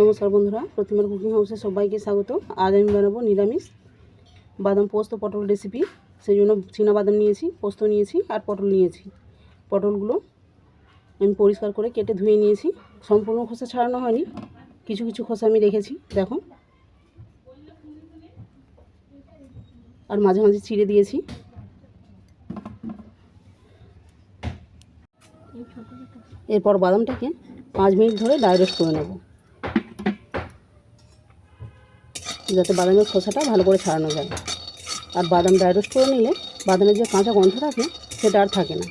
নমস্কার বন্ধুরা প্রতিমার কুকিং হাউসে সবাইকে স্বাগত। আজ আমি বানাবো নিরামিষ বাদাম পোস্ত পটল রেসিপি সেই জন্য বাদাম নিয়েছি, পোস্ত নিয়েছি আর পটল নিয়েছি। পটলগুলো আমি পরিষ্কার করে কেটে ধুয়ে নিয়েছি। সম্পূর্ণ খোসা ছাড়ানো হয়নি, কিছু কিছু খোসা আমি রেখেছি, দেখো। আর মাঝে মাঝে ছিঁড়ে দিয়েছি। এরপর বাদামটাকে পাঁচ মিনিট ধরে ডাইরেক্ট করে নেব। যাতে বাদামের খোসাটা ভালো করে ছাড়ানো যায়। আর বাদাম ড্রাই রোস্ট করে নিলে বাদামের যে কাঁচা গন্ধ থাকে, সেটা আর থাকে না।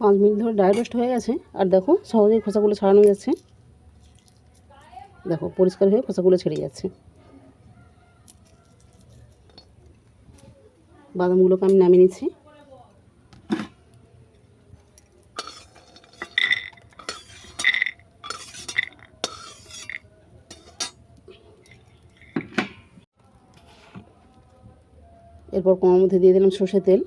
পাঁচ মিনিট ধরে ড্রাই রোস্ট হয়ে গেছে। আর দেখো, সহজেই খোসাগুলো ছাড়ানো যাচ্ছে। দেখো, পরিষ্কার হয়ে খোসাগুলো ছেড়ে যাচ্ছে। বাদামগুলোকে আমি নামিয়ে নিচ্ছি। এরপর কমার মধ্যে দিয়ে দিলাম সর্ষে তেল।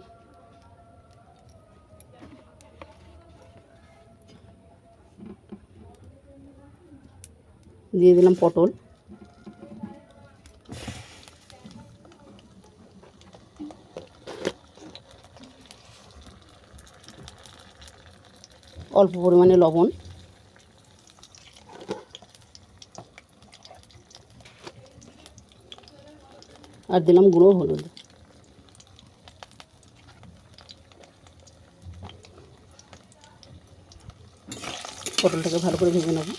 দিয়ে দিলাম পটল। অল্প পরিমাণে লবণ। আর দিলাম গুঁড়ো হলুদ। পটলটাকে ভালো করে ভেজে নেব।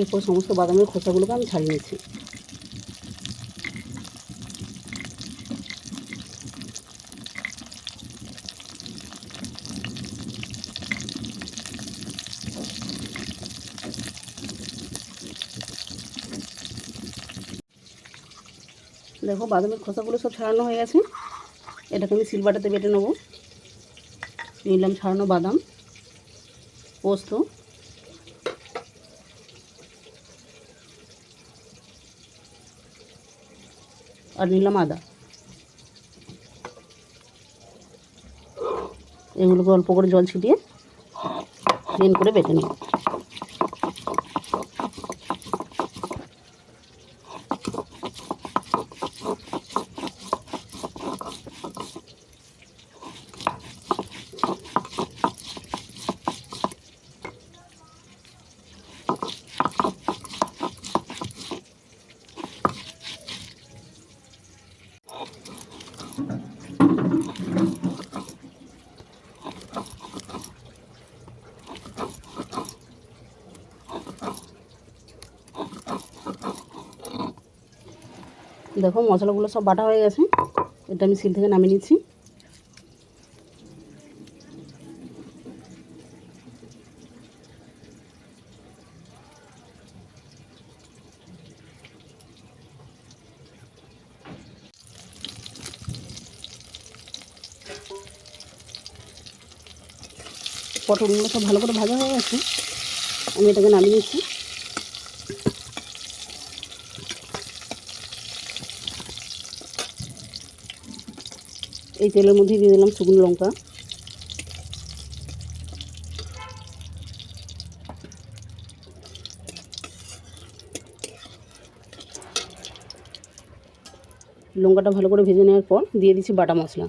এরপর সমস্ত বাদামের খোসাগুলোকে আমি ছাড়িয়ে নিচ্ছি। দেখো, বাদামের খোসাগুলো সব ছাড়ানো হয়ে গেছে। এটাকে আমি সিলবাটাতে বেটে নেব। নিলাম ছাড়ানো বাদাম, পোস্ত। আর নিলাম আদা। এগুলোকে অল্প করে জল ছিটিয়ে ক্লিন করে বেটে নেব দেখো মশলাগুলো সব বাটা হয়ে গেছে। এটা আমি সিল থেকে নামিয়ে নিচ্ছি। পটলগুলো সব ভালো করে ভাজা হয়ে গেছে। আমি এটাকে নামিয়ে নিচ্ছি। এই তেলের মধ্যে দিয়ে দিলাম শুকনো লঙ্কা। লঙ্কাটা ভালো করে ভেজে নেওয়ার পর দিয়ে দিচ্ছি বাটা মশলা।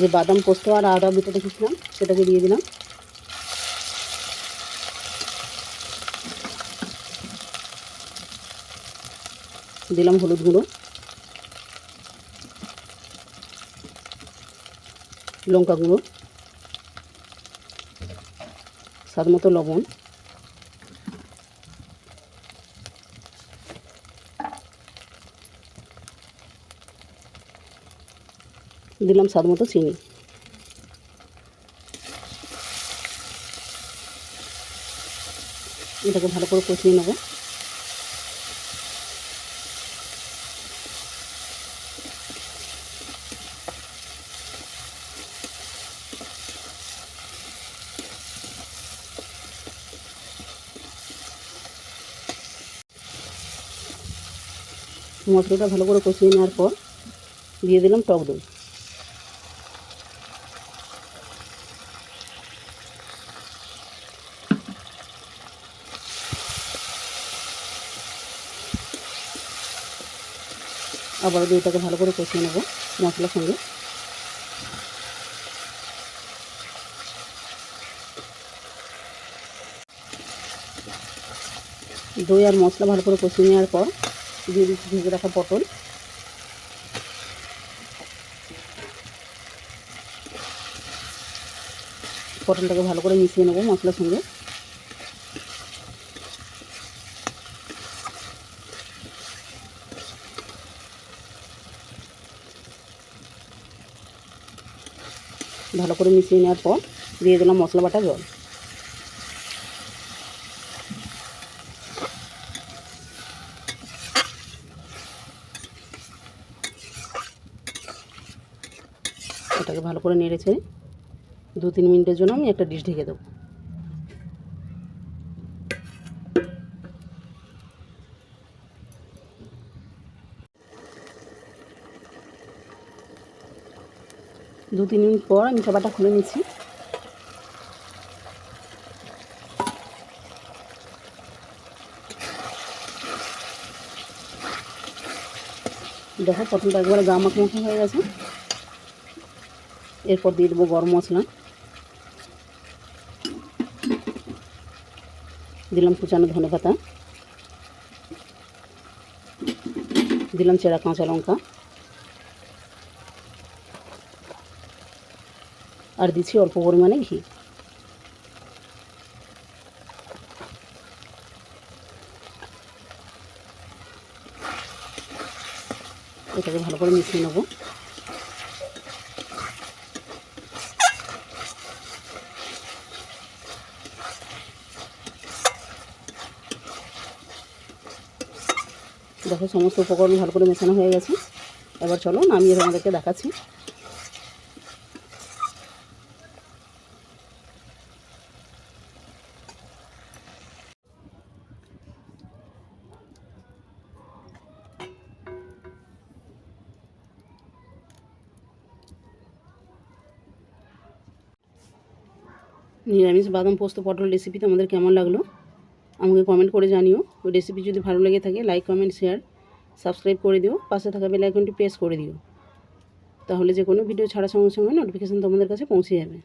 যে বাদাম, পোস্ত আর আদা বেটে রেখেছিলাম সেটাকে দিয়ে দিলাম। দিলাম হলুদ গুঁড়ো। লঙ্কা গুঁড়ো স্বাদ মতো লবণ দিলাম স্বাদ মতো চিনি। এটাকে ভালো করে কষিয়ে নেব। মশলাটা ভালো করে কষিয়ে নেওয়ার পর দিয়ে দিলাম টক দই। আবার দইটাকে ভালো করে কষিয়ে নেব মশলার সঙ্গে। দই আর মশলা ভালো করে কষিয়ে নেওয়ার পর দিয়ে দিচ্ছি, ভেজে রাখা পটল। পটলটাকে ভালো করে মিশিয়ে নেব মশলার সঙ্গে। ভালো করে মিশিয়ে নেওয়ার পর দিয়ে দিলাম মশলা বাটা জল। করে নেড়েছে দু তিন মিনিটের জন্য আমি একটা ডিশ ঢেকে দেবো। দু তিন মিনিট পর আমি চাপাটা খুলে নিচ্ছি। দেখো পটলটা একবারে গা মাখমাখা হয়ে গেছে। এরপর দিয়ে দেবো গরম মশলা। দিলাম কুচানো ধনে পাতা। দিলাম চেরা কাঁচা লঙ্কা। আর দিচ্ছি অল্প পরিমাণে ঘি। এটাকে ভালো করে মিশিয়ে নেব। দেখো, সমস্ত উপকরণ ভালো করে মেশানো হয়ে গেছে। এবার চলো নামিয়ে তোমাদেরকে দেখাচ্ছি। নিরামিষ বাদাম পোস্ত পটল রেসিপি তোমাদের কেমন লাগল? আমাকে কমেন্ট করে জানিও। ওই রেসিপি যদি ভালো লেগে থাকে লাইক কমেন্ট শেয়ার সাবস্ক্রাইব করে দিও। পাশে থাকা বেল আইকনটি প্রেস করে দিও। তাহলে যে কোনো ভিডিও ছাড়া সঙ্গে সঙ্গে নোটিফিকেশান তোমাদের কাছে পৌঁছে যাবে।